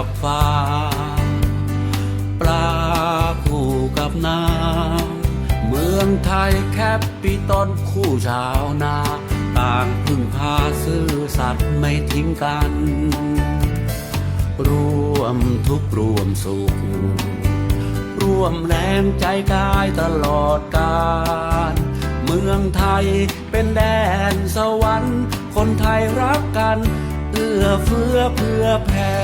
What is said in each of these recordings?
ับฟ้า ปลาคู่กับน้ำ เมืองไทยแคปปิตอนคู่ชาวนา ต่างพึ่งพาซื่อสัตว์ไม่ทิ้งกัน รวมทุกรวมสุข รวมแรงใจกายตลอดกาลเมืองไทยเป็นแดนสวรรค์ คนไทยรักกัน เอื้อเฟื้อเพื่อแผ่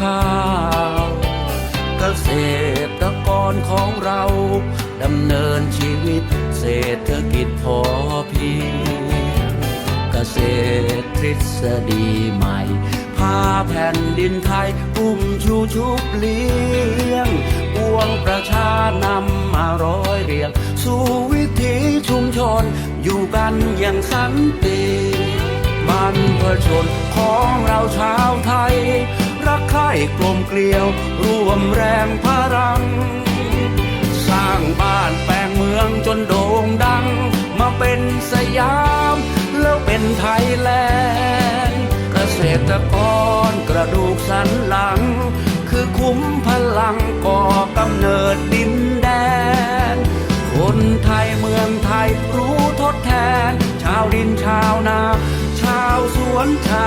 ข้าวเกษตรกรของเราดำเนินชีวิตเศรษฐกิจพอเพียงเกษตรทฤษฎีใหม่พาแผ่นดินไทยอุ้มชูชุบเลี้ยงปวงประชานำมาร้อยเรียง สู่วิถีชุมชน อยู่กันอย่างสันติบรรพชนของเราชาวไทย กใคร่กลมเกลียวร่วมแรงพลัง สร้างบ้านแปลงเมืองจนโด่งดัง มาเป็นสยาม แล้วเป็นไทยแลนด์เกษตรกรกระดูกสันหลัง คือคุ้มพลังก่อกำเนิดดินแดน คนไทยเมืองไทยรู้ทดแทน ชาวดินชาวนา ชาวสวนชาว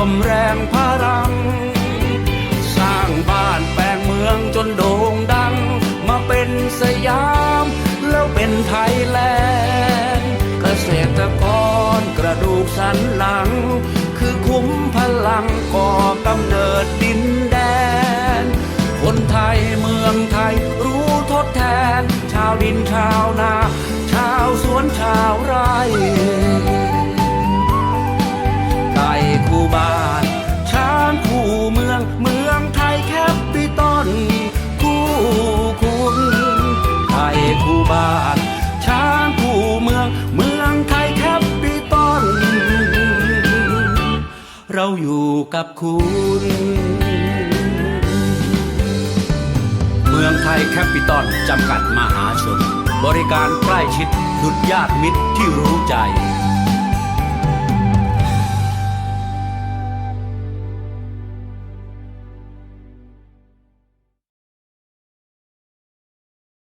วมแรงพลัง สร้างบ้านแปลงเมืองจนโด่งดัง มาเป็นสยาม แล้วเป็นไทยแลนด์เกษตรกรกระดูกสันหลัง คือคุ้มพลังก่อกำเนิดดินแดน คนไทยเมืองไทยรู้ทดแทน ชาวดินชาวนา อยู่กับคุณ เมืองไทยแคปิตอลจำกัดมหาชน บริการใกล้ชิดดุดญาติมิตรที่รู้ใจ